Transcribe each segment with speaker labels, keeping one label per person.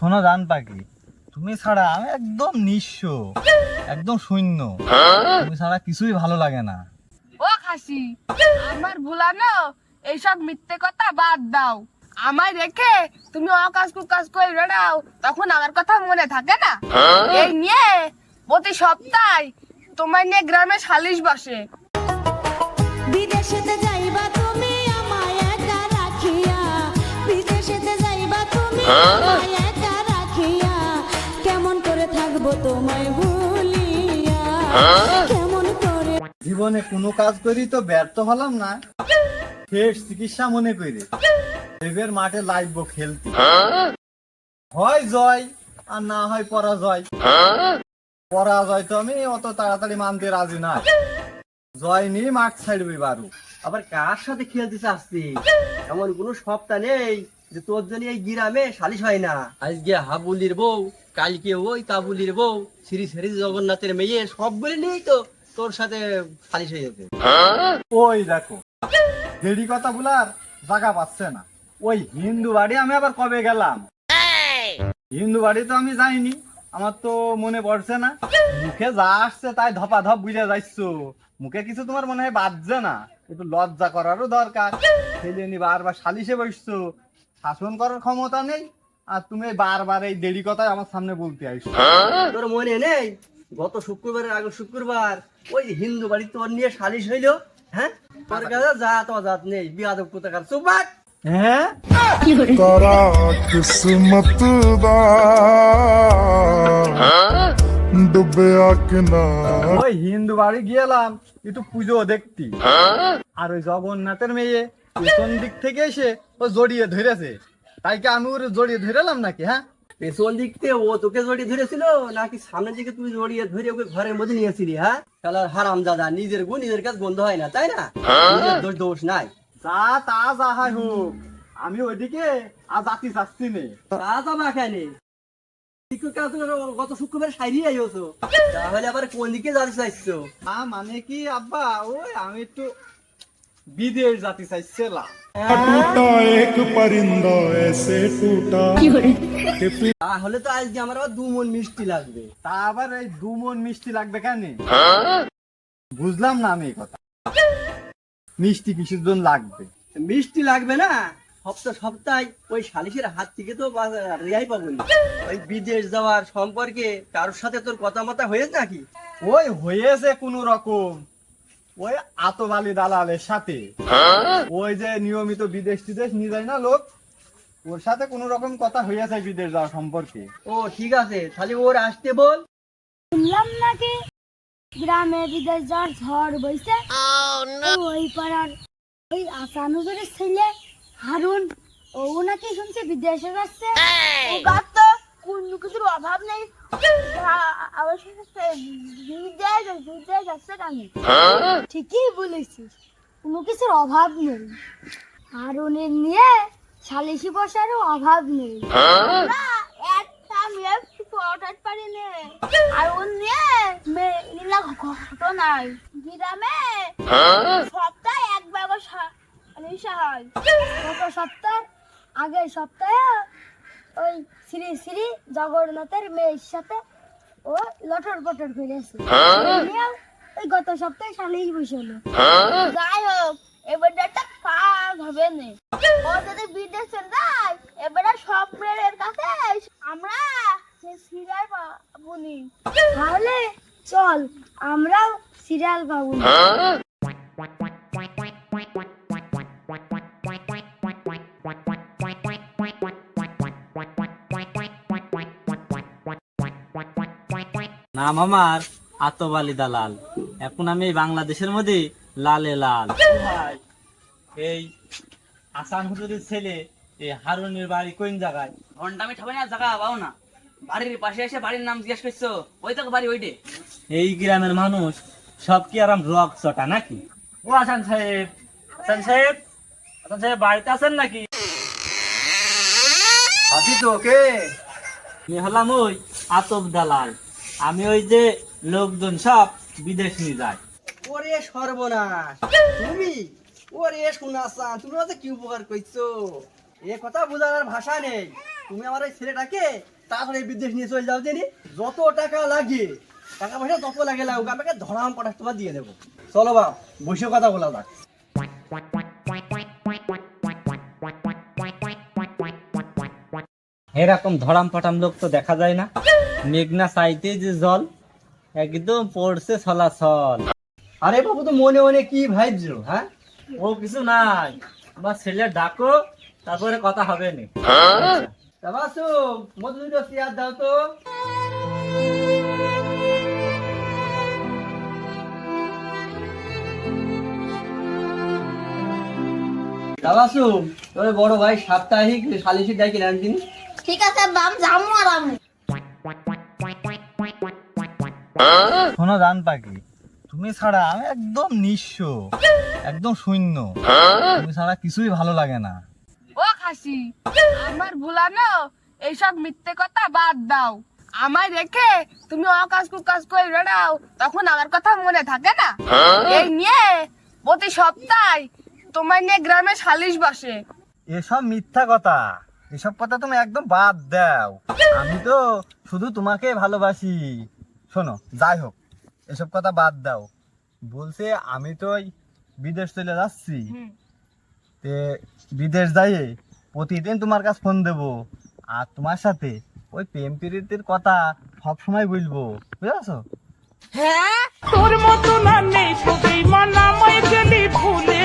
Speaker 1: শোনো জান পাখি তুমি ছাড়া আমি একদম নিঃস্ব একদম শূন্য। তুমি ছাড়া কিছুই ভালো লাগে না।
Speaker 2: ও খাসি আমার ভুলানো এইসব মিথ্যে কথা বাদ দাও। আমায় রেখে তুমি অকাজ কুকাজ করে বেড়াও তখন আমার কথা মনে থাকে না? এই নিয়ে প্রতি সপ্তাহে তোমার নিয়ে গ্রামে সালিশ বসে।
Speaker 3: বিদেশেতে যাইবা তুমি আমায় একা রাখিয়া বিদেশেতে যাইবা তুমি
Speaker 1: জীবনে কোনো কাজ করি তো ব্যর্থ হলাম না। শেষ চিকিৎসা মনে করি। দেবের মাঠে লাইব খেলতে। হয় জয়, আর না হয় পরাজয়। পরাজয় তো আমি অত তাড়াতাড়ি মানতে রাজি না। জয় নিয়ে মাঠ ছাড়বে বারু।
Speaker 4: আবার কার সাথে খেলতে চাচ্ছি? এমন কোনো সপ্তাহ নেই। যে তোর জন্য এই গ্রামে সালিশ হয় না। আজকে হাবুলির বউ কালকে ওই কাবুলির বউ শ্রী শ্রী জগন্নাথের মেয়ে সবগুলি নিয়েই তো তোর সাথে সালিশ হয়ে যেতে।
Speaker 1: ওই দেখো দেরি কথা বলার জায়গা পাচ্ছে না। ওই হিন্দু বাড়ি আমি আবার কবে গেলাম? হিন্দু বাড়ি তো আমি যাইনি আমার তো মনে পড়ছে না। মুখে যা আসছে তাই ধপা ধপ বুঝে যাইছ। মুখে কিছু তোমার মনে হয় বাজছে না একটু লজ্জা করারও দরকার। ছেলে নি বারবার সালিশে বসছো শাসন করার ক্ষমতা নেই আর তুমি বারবার এই দেরি কথা আমার সামনে বলতে আইসো হ্যাঁ?
Speaker 4: তোর মনে নেই? গত শুক্রবারের আগে শুক্রবার ওই হিন্দু বাড়ি তোর নিয়ে সালিশ হইল হ্যাঁ? তোর কাছে যা তোমার জাত নেই বিয়াদব কোথাকার? চুপাট
Speaker 1: হ্যাঁ?
Speaker 5: তারা কিসমত হ্যাঁ? ডুবে আকনা।
Speaker 1: ওই হিন্দু বাড়ি গেলাম একটু পুজো দেখতি। হ্যাঁ? আর ওই জগন্নাথের মেয়ে পেছন দিক থেকে এসে ও জড়িয়ে ধরেছে। তাই কি আমি ওর জড়িয়ে ধরেলাম নাকি হ্যাঁ?
Speaker 4: পেছন দিক থেকে ও তোকে জড়িয়ে ধরেছিল নাকি সামনের দিকে তুই জড়িয়ে ধরে ওকে ঘরের মধ্যে নিয়েছিলি হ্যাঁ? শালার হারাম দাদা নিজের গু নিজের কাছে বন্ধ হয় না তাই না? নিজের দোষ দোষ নাই।
Speaker 1: যা তা যা হয় হোক আমি ওইদিকে আর জাতি চাচ্ছি নে।
Speaker 4: তা তো মাখানে গত শুক্রবার সাইরি আইছো তাহলে আবার কোন দিকে যাতে চাইছো
Speaker 1: মানে কি আব্বা? ওই আমি একটু বিদের জাতি
Speaker 5: চাই সেলা
Speaker 4: তাহলে তো আজকে আমার দুমন মিষ্টি লাগবে।
Speaker 1: তা আবার এই দুমন মিষ্টি লাগবে কেন? বুঝলাম না আমি কথা। মিষ্টি লাগবে।
Speaker 4: মিষ্টি লাগবে না? সপ্তাহ সপ্তাহে ওই সালিশের হাত থেকে তো রেহাই পাবো না। ওই বিদেশ যাওয়ার সম্পর্কে কারোর সাথে তোর কথা মতা হয়েছে নাকি?
Speaker 1: ওই হয়েছে কোনো রকম। ওই আতবালি দালালের সাথে। ওই যে নিয়মিত বিদেশ টিদেশ নিয়ে যায় না লোক? ওর সাথে কোন রকম কথা হয়েছে বিদেশ যাওয়া সম্পর্কে।
Speaker 4: ও ঠিক আছে তাহলে ওর আসতে বল।
Speaker 3: শুনলাম নাকি? গ্রামে বিদেশ যাওয়ার ঝড় বইছে। ওই পাড়ার ওই আসানুজুরের ছেলে হারুন ও নাকি শুনছে বিদেশে যাচ্ছে। ও গাত তো কোনো কিছুর অভাব নেই? ঠিকই বলেছিস, কোনো কিছুর অভাব নেই। হারুনের নিয়ে সালিশি বসারও অভাব নেই। একটা মেয়ে পড়াতে পারি আর ওর নিয়ে নীলা ঘটনায় গ্রামে সপ্তাহে একবার সালিশা হয়। গত সপ্তাহ আগের সপ্তাহে ওই শ্রী শ্রী জগন্নাথের মেয়ের সাথে ও লটর পটর করেছে নিয়েও ওই গত সপ্তাহে সালিশ বসল। যাই হোক এবার একটা কাজ হবে না। ও যদি বিদেশে যায় এবারে সব মেয়ের কাছে আমরা সিরিয়াল পাবো তাহলে চল আমরাও সিরিয়াল পাবো
Speaker 6: নাম আমার আতবালি দালাল। এখন আমি বাংলাদেশের মধ্যে লালে লাল। এই আসান হুজুরের ছেলে এই হারুনের বাড়ি কোন জায়গায়?
Speaker 7: ঘণ্টা আমি ঠাবাই না জায়গা পাও না। বাড়ির পাশে এসে বাড়ির নাম জিজ্ঞেস করছ ওই তো বাড়ি ওইটে।
Speaker 6: এই গ্রামের মানুষ সব কি আরাম রক চটা নাকি? ও আসান সাহেব। আসান সাহেব? আসান সাহেব বাড়িতে আছেন নাকি?
Speaker 4: আছি তো ওকে
Speaker 6: আমি হলাম ওই আতব দালাল। আমি ওই যে লোকজন সব বিদেশ নিয়ে যায়।
Speaker 4: ওরে সর্বনাশ। তুমি? ওরে সোনাসা তুমি ওদের কি উপকার করছ? এ কথা বোঝার আর ভাষা নেই। তুমি আমার এই ছেলেটাকে তাড়াতাড়ি বিদেশ নিয়ে চলে যাও জানি যত টাকা লাগে টাকা পয়সা যত লাগে লাগুক আমাকে ধরাম পটাশ তোমার দিয়ে দেবো। চলো বাপ বসে কথা বলা যাক।
Speaker 6: এরকম ধরাম পাটাম লোক তো দেখা যায় না। মেঘনা চাইতে যে জল, একদম পড়ছে ছলাছল।
Speaker 4: আরে বাবু, তো মনে মনে কি ভাবছ হ্যাঁ?
Speaker 6: ও কিছু নাই। আমার ছেলে ডাকো, তারপরে কথা হবে না।
Speaker 4: দাও তো। তোর বড় ভাই সাপ্তাহিক সালিশি দেয় কিনা
Speaker 3: ঠিক আছে, বাম, যামু আর আমু।
Speaker 1: শোনো জান পাখি তুমি ছাড়া আমি একদম নিঃস্ব একদম শূন্য। তুমি ছাড়া কিছুই ভালো লাগে না।
Speaker 2: ও খাসি আমার ভুলানো এইসব মিথ্যে কথা বাদ দাও। আমায় রেখে তুমি অকাজ কুকাজ করে বেড়াও তখন আমার কথা মনে থাকে না। এই নিয়ে প্রতি সপ্তাহে তোমার নিয়ে গ্রামে সালিশ বসে।
Speaker 1: এসব মিথ্যা কথা। এসব কথা তুমি একদম বাদ দাও। আমি তো শুধু তোমাকে ভালোবাসি। শোনো যাই হোক এসব কথা বাদ দাও। বলছে আমি তো বিদেশ চলে যাচ্ছি। তে বিদেশ যাইয়ে প্রতিদিন তোমার কাছে ফোন দেবো। আর তোমার সাথে ওই প্রেম প্রীতির কথা সব সময় বলব। বুঝেছ?
Speaker 2: হ্যাঁ?
Speaker 8: তোর মতো না নেই কবি মানামায় গেলি ফুলে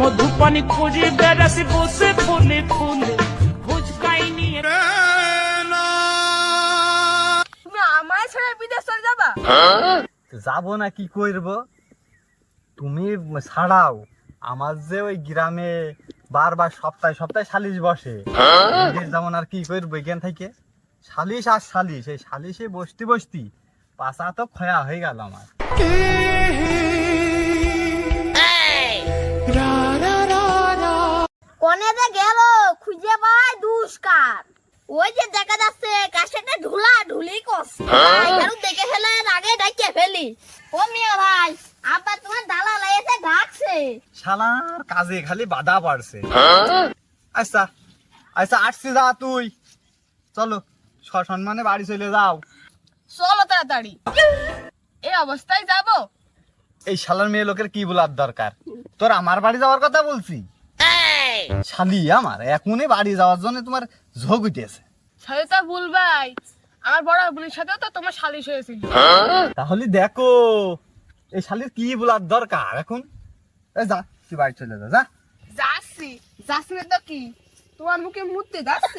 Speaker 8: মধুপানি খুঁজে বেড়াতে বসে ফুলে ফুলে।
Speaker 2: যাবা
Speaker 1: যাব না কি করব? তুমি ছাড়াও। আমার যে ওই গ্রামে বারবার সপ্তাহে সপ্তাহে সালিশ বসে। যেমন আর কি করব এখান থেকে? সালিশ আর সালিশ এই সালিশে বসতি বসতি পাশা তো ক্ষয়া হয়ে গেল আমার।
Speaker 3: কোনে গেল খুঁজে পাওয়াই দুষ্কার। ওই যে দেখা যাচ্ছে কাশেটা ঢুলা ঢুলি এখানে দেখে ফেলে আগে ফেলি। ও মিয়া ভাই আবার তোমার এসে ডাকছে।
Speaker 1: শালার কাজে খালি বাধা পারছে আচ্ছা আচ্ছা আসছি যা তুই। চলো সসম্মানে বাড়ি চলে যাও।
Speaker 2: চলো তাড়াতাড়ি। এই অবস্থায় যাব।
Speaker 1: এই শালার মেয়ে লোকের কি বলার দরকার? তোর আমার বাড়ি যাওয়ার কথা বলছি। শালি আমার এখনই বাড়ি যাওয়ার জন্য তোমার ঝোঁক উঠেছে
Speaker 2: সাথে তো ভুলবাই আমার বড় বোনের সাথেও তো তোমার সালিশ হয়েছিল।
Speaker 1: তাহলে দেখো এই শালির কি বলার দরকার এখন? এই যা তুই বাড়ি চলে যা যা।
Speaker 2: যাচ্ছি। যাচ্ছি না তো কি? তোমার মুখে মুততে যাচ্ছি?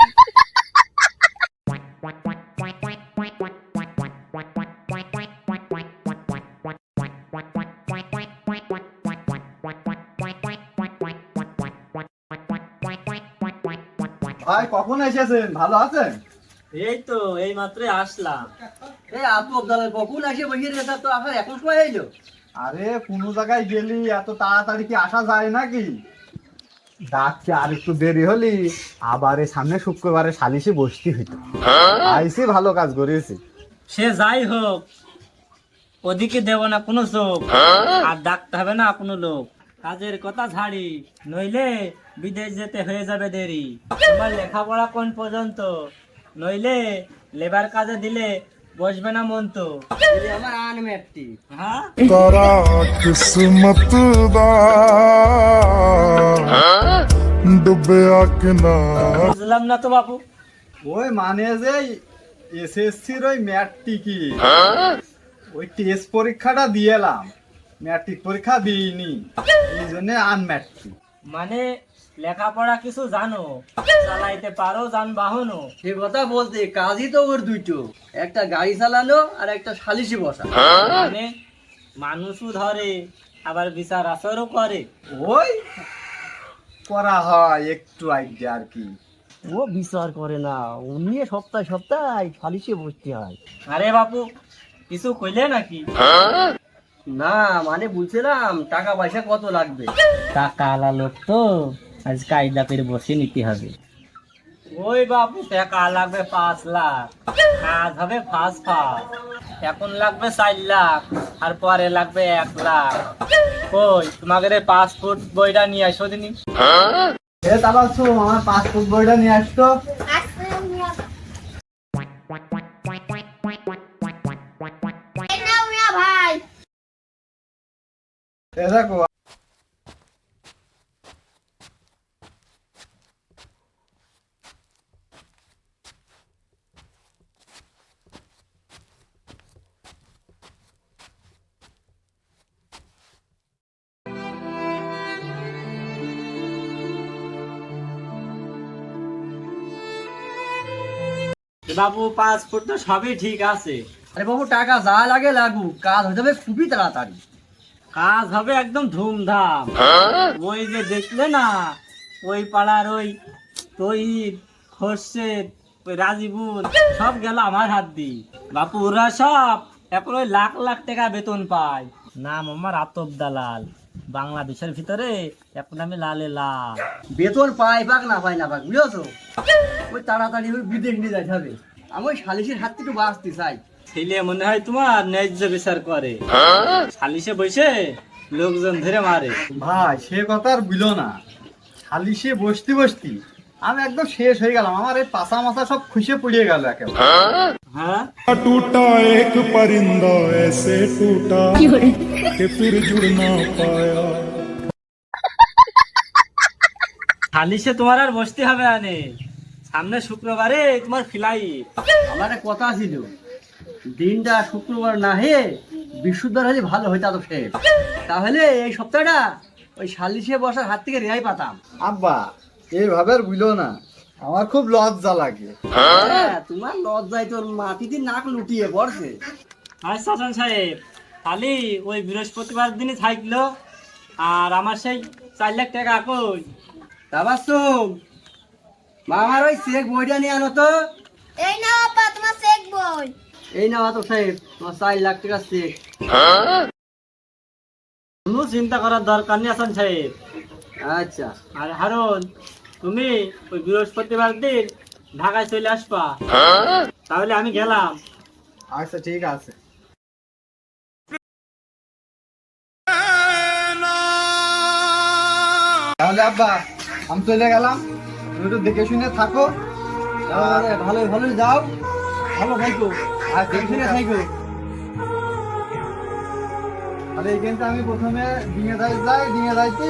Speaker 1: ভাই কখন এসেছেন? ভালো আছেন?
Speaker 6: এই তো এই মাত্রই আসলাম।
Speaker 4: এই আপু আব্দালের কখন আসে বসে রেখা তো আসার এখন সময় এলো?
Speaker 1: আরে কোনো জায়গায় গেলি এত তাড়াতাড়ি কি আসা যায় নাকি? ডাকছে আর একটু দেরি হলি আবার এই সামনে শুক্রবারে সালিশে বসতি হইতো। আইসি ভালো কাজ করেছি
Speaker 6: সে যাই হোক ওদিকে দেব না কোনো চোখ। আর ডাকতে হবে না কোনো লোক। কাজের কথা ঝাড়ি নইলে বিদেশ যেতে হয়ে যাবে দেরি। তোমার লেখাপড়া কোন পর্যন্ত? নইলে লেবার কাজে দিলে বসবে না মন তো
Speaker 4: আমার আনম্যাপটি
Speaker 6: হ্যাঁ?
Speaker 5: তারা কিসমত দা।
Speaker 6: বুঝলাম না তো বাপু।
Speaker 1: ওই মানে যে এসএসসির ওই ম্যাট্রিকি ওই টেস্ট পরীক্ষাটা দিয়েলাম ম্যাট্রিক পরীক্ষা দিইনি। এই জন্য আনম্যাট্রিক
Speaker 6: মানে লেখাপড়া কিছু জানো? চালাইতে পারো যানবাহনও।
Speaker 4: সে কথা বলতে কাজই তো ওর দুইটো। একটা গাড়ি চালানো আর একটা সালিশি বসা।
Speaker 6: মানে মানুষও ধরে আবার বিচার আচরও করে।
Speaker 1: ওই করা হয় একটু আইডিয়া আর কি।
Speaker 4: ও বিচার করে না নিয়ে সপ্তাহে সপ্তাহে সালিশে বসতে হয়।
Speaker 6: আরে বাপু কিছু কইলে নাকি?
Speaker 4: না মানে বুঝছিলাম টাকা পয়সা কত লাগবে?
Speaker 6: টাকা আলা লোক তো। বসে নিতে হবে। ওই বাবু টাকা লাগবে পাঁচ লাখ। কাজ হবে ফাঁস ফাঁস। এখন লাগবে চার লাখ আর পরে লাগবে এক লাখ। কই তোমাকে রে পাসপোর্ট বইটা নিয়ে আসো দিনি?
Speaker 1: এ দাদা আমার পাসপোর্ট বইটা নিয়ে আসতো। এ দেখো
Speaker 6: বাবু পাসপোর্ট তো সবই ঠিক আছে।
Speaker 4: আরে বাবু টাকা যা লাগে লাগুক কাজ হয়ে যাবে খুবই তাড়াতাড়ি।
Speaker 6: কাজ হবে একদম ধুমধাম। ওই যে দেখলে না ওই পাড়ার ওই তহিদ খোরশেদ ওই রাজিবুল সব গেল আমার হাত দি বাপু ওরা সব এখন ওই লাখ লাখ টাকা বেতন পায়। নাম আমার আতব দালাল। বাংলাদেশের ভিতরে এখন আমি লালে লাল।
Speaker 4: বেতন পাই পাক না পাই না পাক বুঝেছ? ওই তাড়াতাড়ি ওই বিদেশ নিয়ে যাইতে হবে। আমি ওই সালিশের হাত থেকে বাঁচতে চাই।
Speaker 6: ছেলে মনে হয় তোমার ন্যায্য বিচার করে। সালিশে বসে লোকজন ধরে মারে।
Speaker 1: ভাই সে কথা আর বিলো না। সালিশে বসতি বসতি আমি একদম শেষ হয়ে গেলাম। আমার এই পাশা মাথা সব খুশে পুড়িয়ে গেল একেবারে।
Speaker 5: टूटा एक परिंदा ऐसे टूटा कि फिर जुड़ ना पाया
Speaker 6: সালিশে তোমার আর বসতে হবে আনে সামনে শুক্রবারে তোমার ফ্লাইট
Speaker 4: আমার একটা কথা ছিল দিনটা শুক্রবার না হে বিশুদ্ধর হলে ভালো হইতা তো সে তাহলে এই সপ্তাহটা ওই সালিশে বসার হাত থেকে রেহাই পাতাম
Speaker 1: আব্বা এইভাবে আর বুঝলো না আমার খুব লজ্জা লাগে।
Speaker 4: হ্যাঁ তোমার লজ্জায় তোর মাটিতে নাক লুটিয়ে পড়ছে।
Speaker 6: আচ্ছা হাসান সাহেব খালি ওই বৃহস্পতিবার দিনই থাকল আর আমার সেই চার লাখ টাকা কই?
Speaker 4: তাবাসুম মা আমার ওই চেক বইটা নিয়ে আনো তো।
Speaker 3: এই নাও আপা তোমার চেক বই।
Speaker 4: এই নাও তো সাহেব তোমার চার লাখ টাকা চেক
Speaker 6: কোনো চিন্তা করার দরকার নেই হাসান সাহেব।
Speaker 4: আচ্ছা।
Speaker 6: আর হারুন তুমি ওই বৃহস্পতিবার দিন ঢাকায় চলে আসবা। তাহলে আমি গেলাম।
Speaker 1: আচ্ছা ঠিক আছে। তাহলে আব্বা, আমি চলে গেলাম। তুমি একটু দেখে শুনে থাকো।
Speaker 4: ভালো ভালো যাও। ভালো থাইকো আর দেখে শুনে থাইকো
Speaker 1: আর এইখানটা আমি প্রথমে ডিঙে যাই, ডিঙে যাইতে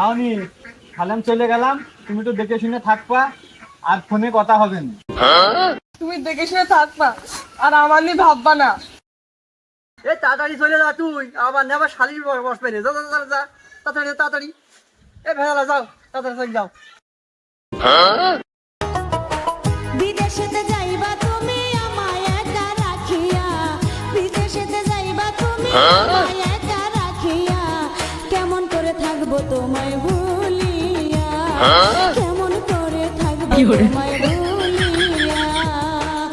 Speaker 1: খাওনি আমি চলে গেলাম। তুমি একটু দেখে শুনে থাকবা আর ফোনে কথা হবে না।
Speaker 2: তুমি দেখে শুনে থাকবা আর আমার নিয়ে ভাববা না।
Speaker 4: এ তাড়াতাড়ি চলে যা তুই আবার নেবার শালির বসবে না যা যা যা, যা তাড়াতাড়ি তাড়াতাড়ি। এ ভেলা যাও তাড়াতাড়ি চলে যাও।
Speaker 9: বিদেশেতে যাইবা তুমি আমায় একা রাখিয়া। বিদেশেতে যাইবা তুমি আমায় কেমন করে থাকব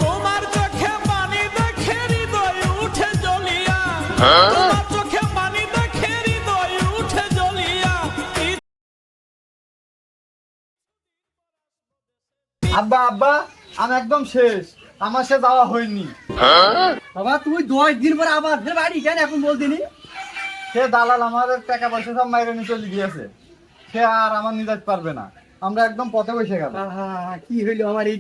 Speaker 8: তোমার চোখে পানি দেখে হৃদয় উঠে জ্বলিয়া। তোমার চোখে পানি দেখে হৃদয় উঠে জ্বলিয়া।
Speaker 1: আব্বা আব্বা আমি একদম শেষ। আমার সে যাওয়া হয়নি।
Speaker 4: বাবা তুমি দশ দিন পরে আবার বাড়ি কেন এখন বলতিনি
Speaker 1: সে দালাল আমাদের টাকা পয়সা সব মাইরে নিয়ে চলে গিয়েছে। সে আর আমার নিয়ে পারবে না। আমরা একদম পথে বসে গেল
Speaker 4: কি হইল আমার এই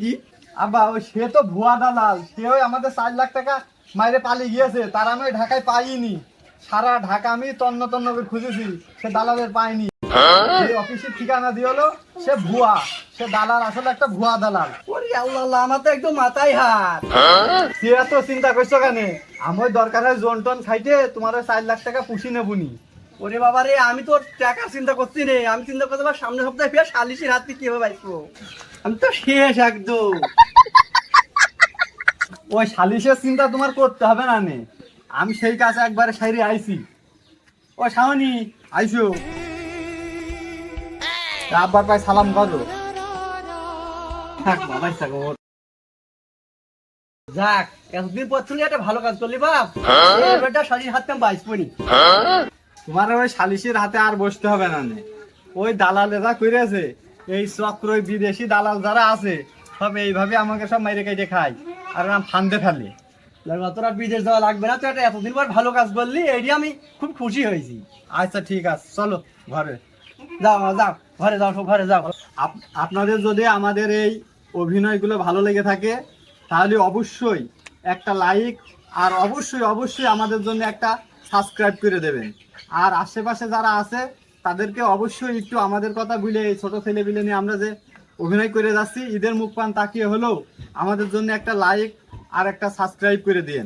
Speaker 1: আব্বা সে তো ভুয়া দালাল। সে আমাদের চার লাখ টাকা মাইরে পালিয়ে গিয়েছে। তার আমি ঢাকায় পাইনি। সারা ঢাকা আমি তন্ন তন্ন করে খুঁজেছি। সে দালালের পাইনি। অফিসের ঠিকানা দিয়ে হলো সে ভুয়া। সে দালাল আসলে একটা ভুয়া দালাল।
Speaker 4: ওরে আল্লাহ আল্লাহ আমার তো একদম মাথায় হাত।
Speaker 1: সে এত চিন্তা করছ কেন? আমার দরকার হয় জোন টোন খাইতে তোমার চার লাখ টাকা পুষি নেবুনি
Speaker 4: ওরে বাবা রে আমি তো টাকার চিন্তা করছি রে। আমি চিন্তা করতে পারি সামনের সপ্তাহে ফের শালিশের হাত থেকে কীভাবে বাঁচবো আমি তো শেষ একদম।
Speaker 1: ওই সালিশের চিন্তা তোমার করতে হবে না নে। আমি সেই কাছে একবারে সাইরে আইছি। ও শাওনি আইসো। আব্বার পায় সালাম করো
Speaker 4: বাবা থাকো যাক এতদিন পর তুই একটা ভালো কাজ করলি বাপ। এবারটা শালির হাত কাম বাইশ পনি
Speaker 1: তোমার ওই সালিশের হাতে আর বসতে হবে না। ওই দালালে যা করেছে এই চক্র বিদেশি দালাল যারা আছে, সব এইভাবে আমাকে সব মাইরে কেটে খায়, আর আমি ফান্দে ফেলে।
Speaker 4: তোর বিদেশ যাওয়া লাগবে না তো একটা এতদিন পর ভালো কাজ করলি এইটি আমি খুব খুশি হয়েছি।
Speaker 1: আচ্ছা ঠিক আছে, চলো, ঘরে।
Speaker 4: যাও যাও, ঘরে যাও ঘরে যাও।
Speaker 1: আপ- আপনাদের যদি আমাদের এই অভিনয়গুলো ভালো লেগে থাকে, তাহলে অবশ্যই একটা লাইক আর অবশ্যই অবশ্যই আমাদের জন্য একটা সাবস্ক্রাইব করে দেবেন। আর আশেপাশে যারা আছে, তাদেরকে অবশ্যই একটু আমাদের কথা ভুলে এই ছোট ছেলে বিলে নিয়ে আমরা যে অভিনয় করে যাচ্ছি, ঈদের মুখ পান তাকিয়ে হলেও আমাদের জন্য একটা লাইক আর একটা সাবস্ক্রাইব করে দিন